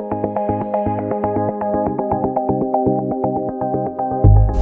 Thank you.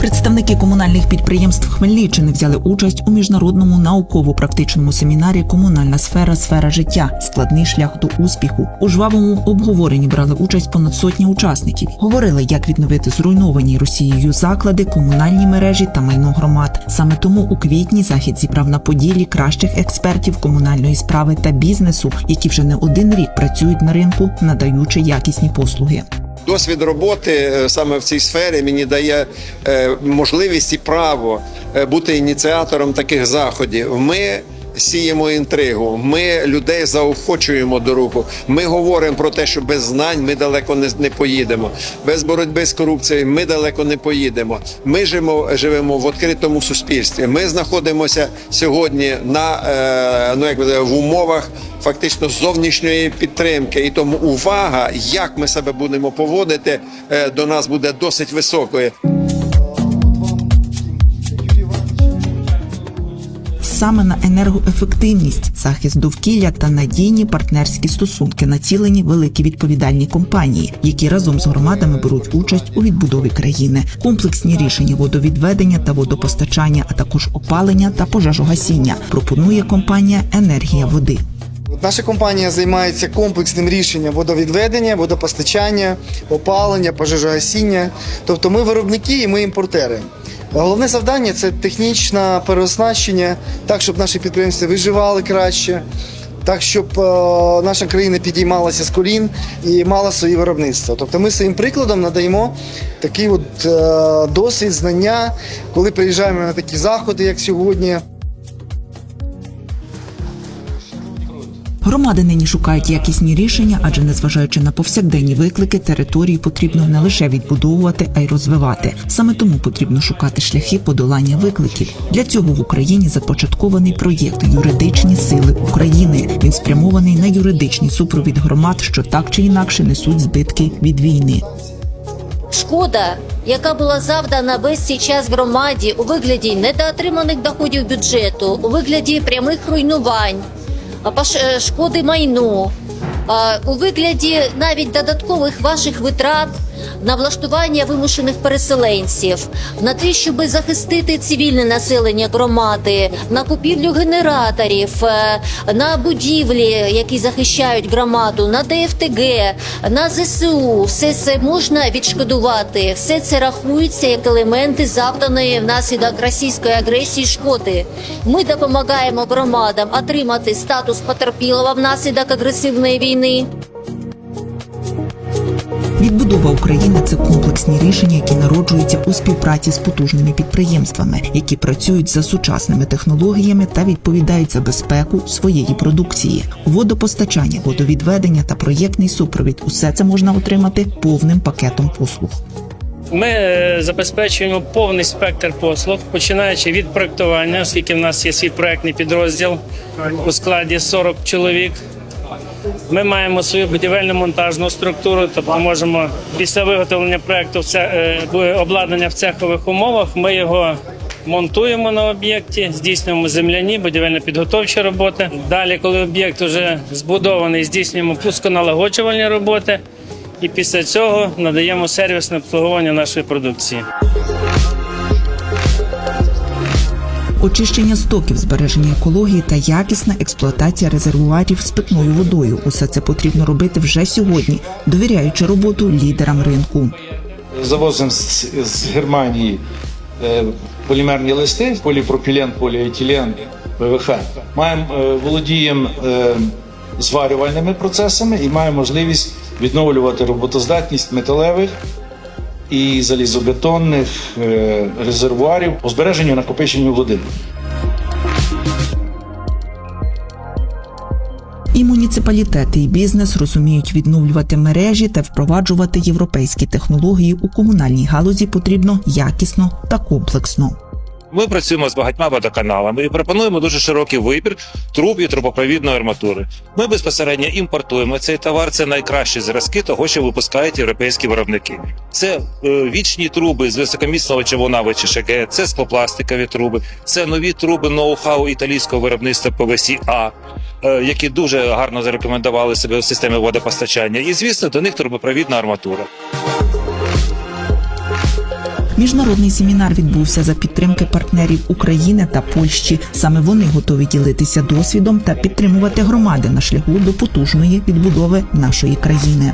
Представники комунальних підприємств Хмельниччини взяли участь у міжнародному науково-практичному семінарі Комунальна сфера сфера життя. Складний шлях до успіху. У жвавому обговоренні брали участь понад сотня учасників. Говорили, як відновити зруйновані Росією заклади, комунальні мережі та майно громад. Саме тому у квітні захід зібрав на поділі кращих експертів комунальної справи та бізнесу, які вже не один рік працюють на ринку, надаючи якісні послуги. Досвід роботи е, саме в цій сфері мені дає е, можливість і право е, бути ініціатором таких заходів. Ми сіємо інтригу, ми людей заохочуємо до руху. Ми говоримо про те, що без знань ми далеко не, не поїдемо. Без боротьби з корупцією ми далеко не поїдемо. Ми живемо, живемо в відкритому суспільстві. Ми знаходимося сьогодні на е, ну як би в умовах фактично зовнішньої підтримки, і тому увага, як ми себе будемо поводити, е, до нас буде досить високою. Саме на енергоефективність, захист довкілля та надійні партнерські стосунки націлені великі відповідальні компанії, які разом з громадами беруть участь у відбудові країни. Комплексні рішення водовідведення та водопостачання, а також опалення та пожежогасіння пропонує компанія Енергія води. Наша компанія займається комплексним рішенням водовідведення, водопостачання, опалення, пожежогасіння. Тобто ми виробники і ми імпортери. Головне завдання це технічне переоснащення, так, щоб наші підприємства виживали краще, так, щоб е, наша країна підіймалася з колін і мала свої виробництва. Тобто ми своїм прикладом надаємо такий от, е, досвід, знання, коли приїжджаємо на такі заходи, як сьогодні. Громади нині шукають якісні рішення, адже незважаючи на повсякденні виклики, території потрібно не лише відбудовувати, а й розвивати. Саме тому потрібно шукати шляхи подолання викликів. Для цього в Україні започаткований проєкт Юридичні сили України. Він спрямований на юридичний супровід громад, що так чи інакше несуть збитки від війни. Шкода, яка була завдана весь цей час громаді у вигляді недоотриманих доходів бюджету, у вигляді прямих руйнувань, шкоди майну, у вигляді навіть додаткових ваших витрат на влаштування вимушених переселенців, на те, щоб захистити цивільне населення громади, на купівлю генераторів, е, на будівлі, які захищають громаду, на ДФТГ, на ЗСУ. Все це можна відшкодувати. Все це рахується як елементи завданої внаслідок російської агресії шкоди. Ми допомагаємо громадам отримати статус потерпілого внаслідок агресивної війни. Відбудова України це комплексні рішення, які народжуються у співпраці з потужними підприємствами, які працюють за сучасними технологіями та відповідають за безпеку своєї продукції. Водопостачання, водовідведення та проєктний супровід усе це можна отримати повним пакетом послуг. Ми е, забезпечуємо повний спектр послуг, починаючи від проектування, оскільки в нас є свій проектний підрозділ у складі 40 чоловік. Ми маємо свою будівельно монтажну структуру, тобто можемо після виготовлення проекту е, обладнання в цехових умовах. Ми його монтуємо на об'єкті, здійснюємо земляні будівельно-підготовчі роботи. Далі, коли об'єкт вже збудований, здійснюємо пусконалагоджувальні роботи. І після цього надаємо сервісне обслуговування нашої продукції. Очищення стоків, збереження екології та якісна експлуатація резервуарів з питною водою. Усе це потрібно робити вже сьогодні, довіряючи роботу лідерам ринку. завозимо з, з Германії е, полімерні листи, поліпропілен, поліетилен, ПВХ. Маємо е, володіємо е, зварювальними процесами і маємо можливість відновлювати роботоздатність металевих і залізобетонних е, резервуарів по збереженню накопиченню води. І муніципалітети, і бізнес розуміють відновлювати мережі та впроваджувати європейські технології у комунальній галузі потрібно якісно та комплексно. Ми працюємо з багатьма водоканалами і пропонуємо дуже широкий вибір труб і трубопровідної арматури. Ми безпосередньо імпортуємо цей товар. Це найкращі зразки того, що випускають європейські виробники. Це е, вічні труби з високоміцного човуна ВЧШГ, це склопластикові труби, це нові труби ноу-хау італійського виробництва ПВСі А, е, які дуже гарно зарекомендували себе у системі водопостачання. І звісно, до них трубопровідна арматура. Міжнародний семінар відбувся за підтримки партнерів України та Польщі. Саме вони готові ділитися досвідом та підтримувати громади на шляху до потужної відбудови нашої країни.